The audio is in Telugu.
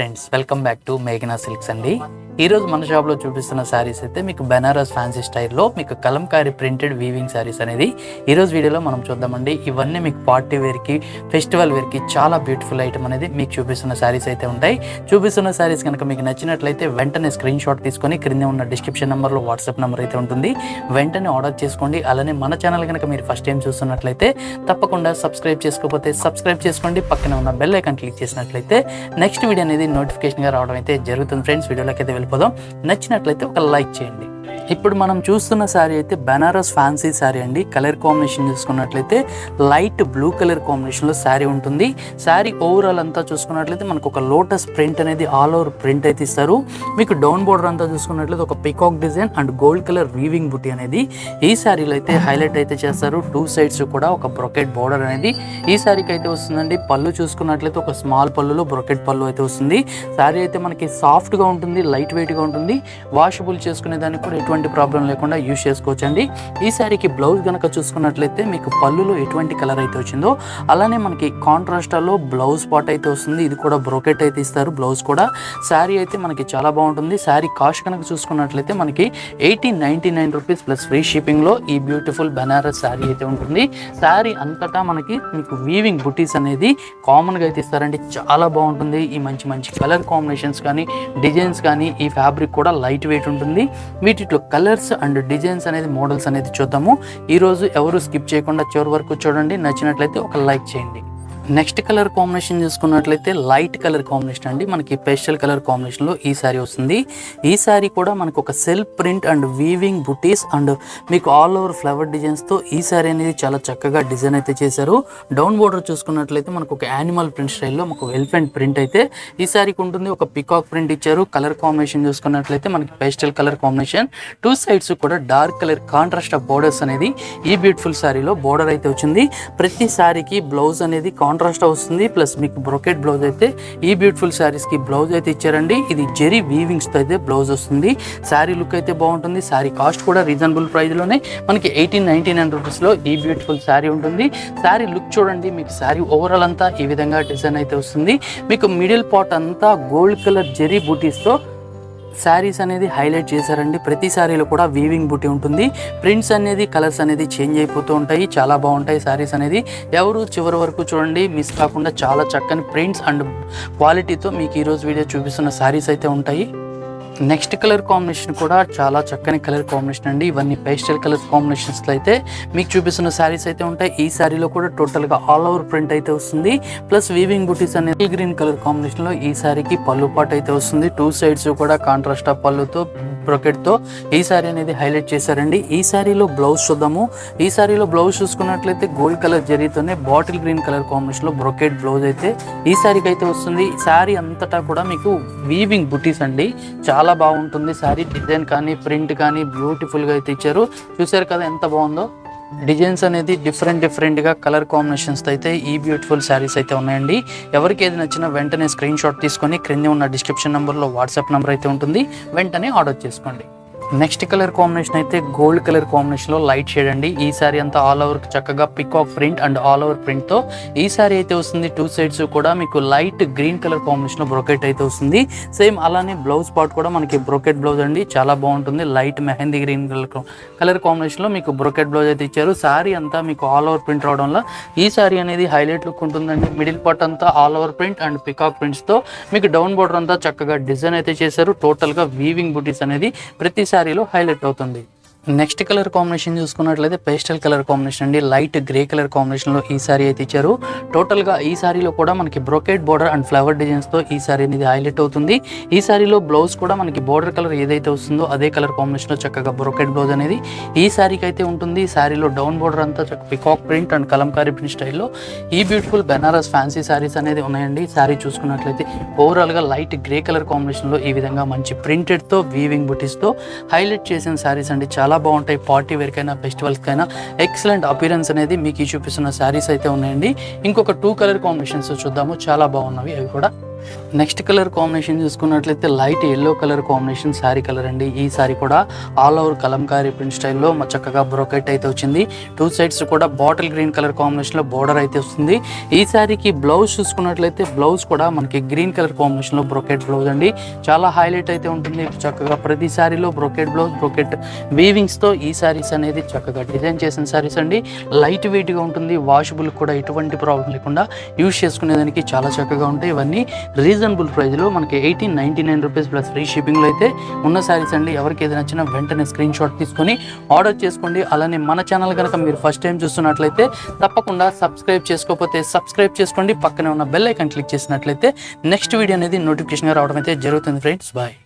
ఫ్రెండ్స్ వెల్కమ్ బ్యాక్ టు మేఘనా సిల్క్స్ అండి. ఈరోజు మన షాప్లో చూపిస్తున్న శారీస్ అయితే మీకు బెనారస్ ఫ్యాన్సీ స్టైల్లో మీకు కలంకారీ ప్రింటెడ్ వీవింగ్ శారీస్ అనేది ఈరోజు వీడియోలో మనం చూద్దామండి. ఇవన్నీ మీకు పార్టీ వేర్కి ఫెస్టివల్ వేర్కి చాలా బ్యూటిఫుల్ ఐటమ్ అనేది మీకు చూపిస్తున్న శారీస్ అయితే ఉంటాయి. చూపిస్తున్న శారీస్ కనుక మీకు నచ్చినట్లయితే వెంటనే స్క్రీన్ షాట్ తీసుకొని క్రింద ఉన్న డిస్క్రిప్షన్ నెంబర్లో వాట్సాప్ నెంబర్ అయితే ఉంటుంది. వెంటనే ఆర్డర్ చేసుకోండి. అలానే మన ఛానల్ కనుక మీరు ఫస్ట్ టైం చూస్తున్నట్లయితే తప్పకుండా సబ్స్క్రైబ్ చేసుకోకపోతే సబ్స్క్రైబ్ చేసుకోండి. పక్కన ఉన్న బెల్ ఐకాన్ క్లిక్ చేసినట్లయితే నెక్స్ట్ వీడియో అనేది నోటిఫికేషన్గా రావడం అయితే జరుగుతుంది. ఫ్రెండ్స్ వీడియోలోకి అయితే వెళ్ళిపోదాం నచ్చినట్లయితే ఒక లైక్ చేయండి. ఇప్పుడు మనం చూస్తున్న శారీ అయితే బెనారస్ ఫ్యాన్సీ శారీ అండి. కలర్ కాంబినేషన్ చూసుకున్నట్లయితే లైట్ బ్లూ కలర్ కాంబినేషన్లో శారీ ఉంటుంది. శారీ ఓవరాల్ అంతా చూసుకున్నట్లయితే మనకు ఒక లోటస్ ప్రింట్ అనేది ఆల్ ఓవర్ ప్రింట్ అయితే ఇస్తారు. మీకు డౌన్ బోర్డర్ అంతా చూసుకున్నట్లయితే ఒక peacock design and gold colour weaving బుట్టి అనేది ఈ శారీలో అయితే హైలైట్ అయితే చేస్తారు. టూ సైడ్స్ కూడా ఒక బ్రొకెట్ బోర్డర్ అనేది ఈ శారీకి అయితే వస్తుందండి. పళ్ళు చూసుకున్నట్లయితే ఒక స్మాల్ పళ్ళులో బ్రొకెట్ పళ్ళు అయితే వస్తుంది. శారీ అయితే మనకి సాఫ్ట్గా ఉంటుంది లైట్ వెయిట్గా ఉంటుంది. వాషబుల్ చేసుకునే దానికి కూడా ఎటువంటి ప్రాబ్లం లేకుండా యూజ్ చేసుకోవచ్చు అండి ఈ శారీకి బ్లౌజ్ కనుక చూసుకున్నట్లయితే మీకు పళ్ళులో ఎటువంటి కలర్ అయితే వచ్చిందో అలానే మనకి కాంట్రాస్టాలో బ్లౌజ్ పాట్ అయితే వస్తుంది. ఇది కూడా బ్రోకెట్ అయితే ఇస్తారు బ్లౌజ్ కూడా. శారీ అయితే మనకి చాలా బాగుంటుంది. శారీ కాస్ట్ కనుక చూసుకున్నట్లయితే మనకి eighteen ninety nine rupees plus free షిప్పింగ్లో ఈ బ్యూటిఫుల్ బెనారస్ శారీ అయితే ఉంటుంది. శారీ అంతటా మనకి మీకు వీవింగ్ బుటీస్ అనేది కామన్గా అయితే ఇస్తారండి. చాలా బాగుంటుంది. ఈ మంచి మంచి కలర్ కాంబినేషన్స్ కానీ డిజైన్స్ కానీ ఈ ఫ్యాబ్రిక్ కూడా లైట్ వెయిట్ ఉంటుంది. వీటిలో కలర్స్ అండ్ డిజైన్స్ అనేది మోడల్స్ అనేది చూద్దాము. ఈరోజు ఎవరు స్కిప్ చేయకుండా చివరి వరకు చూడండి. నచ్చినట్లయితే ఒక లైక్ చేయండి. నెక్స్ట్ కలర్ కాంబినేషన్ చూసుకున్నట్లయితే లైట్ కలర్ కాంబినేషన్ అండి. మనకి పేస్టల్ కలర్ కాంబినేషన్లో ఈ శారీ వస్తుంది. ఈ శారీ కూడా మనకు ఒక సెల్ఫ్ ప్రింట్ అండ్ వీవింగ్ బుటీస్ అండ్ మీకు ఆల్ ఓవర్ ఫ్లవర్ డిజైన్స్తో ఈ శారీ అనేది చాలా చక్కగా డిజైన్ అయితే చేశారు. డౌన్ బోర్డర్ చూసుకున్నట్లయితే మనకు ఒక యానిమల్ ప్రింట్ స్టైల్లో మనకు ఎలిఫెంట్ ప్రింట్ అయితే ఈ శారీకి ఉంటుంది. ఒక పికాక్ ప్రింట్ ఇచ్చారు. కలర్ కాంబినేషన్ చూసుకున్నట్లయితే మనకి pastel colour combination two sides కూడా dark colour contrast of borders అనేది ఈ బ్యూటిఫుల్ శారీలో బోర్డర్ అయితే వచ్చింది. ప్రతి శారీకి బ్లౌజ్ అనేది కాంట్రాస్ట్ వస్తుంది ప్లస్ మీకు బ్రొకెట్ బ్లౌజ్ అయితే ఈ బ్యూటిఫుల్ శారీస్కి బ్లౌజ్ అయితే ఇచ్చారండి. ఇది జెరీ వీవింగ్స్తో అయితే బ్లౌజ్ వస్తుంది. శారీ లుక్ అయితే బాగుంటుంది. శారీ కాస్ట్ కూడా రీజనబుల్ ప్రైస్లోనే మనకి ఎయిటీన్ నైన్టీ నైన్ రూపీస్లో ఈ బ్యూటిఫుల్ శారీ ఉంటుంది. శారీ లుక్ చూడండి మీకు శారీ ఓవరాల్ అంతా ఈ విధంగా డిజైన్ అయితే వస్తుంది. మీకు మిడిల్ పార్ట్ అంతా గోల్డ్ కలర్ జెరీ బూటీస్తో శారీస్ అనేది హైలైట్ చేశారండి. ప్రతి శారీలో కూడా వీవింగ్ బుట్టి ఉంటుంది. ప్రింట్స్ అనేది కలర్స్ అనేది చేంజ్ అయిపోతూ ఉంటాయి. చాలా బాగుంటాయి శారీస్ అనేది. ఎవరు చివరి వరకు చూడండి మిస్ కాకుండా చాలా చక్కని ప్రింట్స్ అండ్ క్వాలిటీతో మీకు ఈరోజు వీడియో చూపిస్తున్న శారీస్ అయితే ఉంటాయి. నెక్స్ట్ కలర్ కాంబినేషన్ కూడా చాలా చక్కని కలర్ కాంబినేషన్ అండి. ఇవన్నీ పేస్టల్ కలర్ కాంబినేషన్స్ అయితే మీకు చూపిస్తున్న శారీస్ అయితే ఉంటాయి. ఈ శారీలో కూడా టోటల్గా ఆల్ ఓవర్ ప్రింట్ అయితే వస్తుంది. ప్లస్ వీవింగ్ బుటీస్ అనేది గ్రీన్ కలర్ కాంబినేషన్లో ఈ శారీకి పళ్ళు పాటు అయితే వస్తుంది. టూ సైడ్స్ కూడా కాంట్రాస్ట్ పళ్ళుతో బ్రొకెట్తో ఈ శారీ అనేది హైలైట్ చేశారండి. ఈ శారీలో బ్లౌజ్ చూద్దాము. ఈ శారీలో బ్లౌజ్ చూసుకున్నట్లయితే గోల్డ్ కలర్ జరీతోనే బాటిల్ గ్రీన్ కలర్ కాంబినేషన్లో బ్రొకెట్ బ్లౌజ్ అయితే ఈ శారీకి అయితే వస్తుంది. శారీ అంతటా కూడా మీకు వీవింగ్ బుటీస్ అండి. చాలా బాగుంటుంది. శారీ డిజైన్ కానీ ప్రింట్ కానీ బ్యూటిఫుల్గా అయితే ఇచ్చారు. చూసారు కదా ఎంత బాగుందో? డిజైన్స్ అనేది డిఫరెంట్ డిఫరెంట్గా కలర్ కాంబినేషన్స్ అయితే ఈ బ్యూటిఫుల్ శారీస్ అయితే ఉన్నాయండి. ఎవరికి ఏది నచ్చినా వెంటనే స్క్రీన్ షాట్ తీసుకొని క్రింద ఉన్న డిస్క్రిప్షన్ నెంబర్లో వాట్సాప్ నెంబర్ అయితే ఉంటుంది. వెంటనే ఆర్డర్ చేసుకోండి. నెక్స్ట్ కలర్ కాంబినేషన్ అయితే గోల్డ్ కలర్ కాంబినేషన్లో లైట్ షేడ్ అండి. ఈ సారీ అంతా ఆల్ ఓవర్ చక్కగా peacock print and all over ప్రింట్తో ఈ సారీ అయితే వస్తుంది టూ సైడ్స్ కూడా. మీకు లైట్ గ్రీన్ కలర్ కాంబినేషన్లో బ్రోకెట్ అయితే వస్తుంది. సేమ్ అలానే బ్లౌజ్ పార్ట్ కూడా మనకి బ్రోకెట్ బ్లౌజ్ అండి. చాలా బాగుంటుంది. Light mehndi green colour colour కాంబినేషన్లో మీకు బ్రోకెట్ బ్లౌజ్ అయితే ఇచ్చారు. సారీ అంతా మీకు ఆల్ ఓవర్ ప్రింట్ రావడం వల్ల ఈ సారీ అనేది హైలైట్ లుక్ ఉంటుందండి. మిడిల్ పార్ట్ అంతా all over print and peacock ప్రింట్స్తో మీకు డౌన్ బోర్డర్ అంతా చక్కగా డిజైన్ అయితే చేశారు. టోటల్గా వీవింగ్ బుటీస్ అనేది ప్రతిసారి శారీలో హైలైట్ అవుతుంది. నెక్స్ట్ కలర్ కాంబినేషన్ చూసుకున్నట్లయితే పేస్టల్ కలర్ కాంబినేషన్ అండి. లైట్ గ్రే కలర్ కాంబినేషన్లో ఈ సారీ అయితే ఇచ్చారు. టోటల్గా ఈ సారీలో కూడా మనకి బ్రోకెట్ బోర్డర్ అండ్ ఫ్లవర్ డిజైన్స్తో ఈ సారీ అనేది హైలైట్ అవుతుంది. ఈ సారీలో బ్లౌజ్ కూడా మనకి బోర్డర్ కలర్ ఏదైతే వస్తుందో అదే కలర్ కాంబినేషన్లో చక్కగా బ్రోకెట్ బ్లౌజ్ అనేది ఈ సారీకి అయితే ఉంటుంది. ఈ సారీలో డౌన్ బోర్డర్ అంతా చక్క peacock print and Kalamkari print స్టైల్లో ఈ బ్యూటిఫుల్ బెనారస్ ఫ్యాన్సీ సారీస్ అనేది ఉన్నాయండి. సారీ చూసుకున్నట్లయితే ఓవరాల్గా లైట్ గ్రే కలర్ కాంబినేషన్లో ఈ విధంగా మంచి ప్రింటెడ్తో వీవింగ్ బుటీస్తో హైలైట్ చేసిన సారీస్ అండి. చాలా చాలా బాగుంటాయి. పార్టీ వేర్కైనా ఫెస్టివల్స్కైనా ఎక్సలెంట్ అపీరెన్స్ అనేది మీకు చూపిస్తున్న శారీస్ అయితే ఉన్నాయండి. ఇంకొక టూ కలర్ కాంబినేషన్స్ చూద్దాము. చాలా బాగున్నవి. అవి కూడా నెక్స్ట్ కలర్ కాంబినేషన్ చూసుకున్నట్లయితే light yellow colour combination sari colour అండి. ఈ శారీ కూడా ఆల్ ఓవర్ కలంకారీ ప్రింట్ స్టైల్లో చక్కగా బ్రోకెట్ అయితే వచ్చింది. టూ సైడ్స్ కూడా బాటిల్ గ్రీన్ కలర్ కాంబినేషన్లో బోర్డర్ అయితే వస్తుంది. ఈ శారీకి బ్లౌజ్ చూసుకున్నట్లయితే బ్లౌజ్ కూడా మనకి గ్రీన్ కలర్ కాంబినేషన్లో బ్రోకెట్ బ్లౌజ్ అండి. చాలా హైలైట్ అయితే ఉంటుంది. చక్కగా ప్రతి శారీలో బ్రోకెట్ బ్లౌజ్ బ్రోకెట్ వీవింగ్స్తో ఈ శారీస్ అనేది చక్కగా డిజైన్ చేసిన శారీస్ అండి. లైట్ వెయిట్గా ఉంటుంది. వాషబుల్ కూడా ఎటువంటి ప్రాబ్లం లేకుండా యూజ్ చేసుకునేదానికి చాలా చక్కగా ఉంటాయి ఇవన్నీ. రీజనబుల్ ప్రైస్లో మనకి eighteen ninety nine rupees plus free షిప్పింగ్లో అయితే ఉన్న శారీస్ అండి. ఎవరికి ఏది నచ్చినా వెంటనే స్క్రీన్ షాట్ తీసుకొని ఆర్డర్ చేసుకోండి. అలానే మన ఛానల్ కనుక మీరు ఫస్ట్ టైం చూస్తున్నట్లయితే తప్పకుండా సబ్స్క్రైబ్ చేసుకోకపోతే సబ్స్క్రైబ్ చేసుకోండి. పక్కనే ఉన్న బెల్ ఐకాన్ క్లిక్ చేసినట్లయితే నెక్స్ట్ వీడియో అనేది నోటిఫికేషన్గా రావడం అయితే జరుగుతుంది ఫ్రెండ్స్. బాయ్.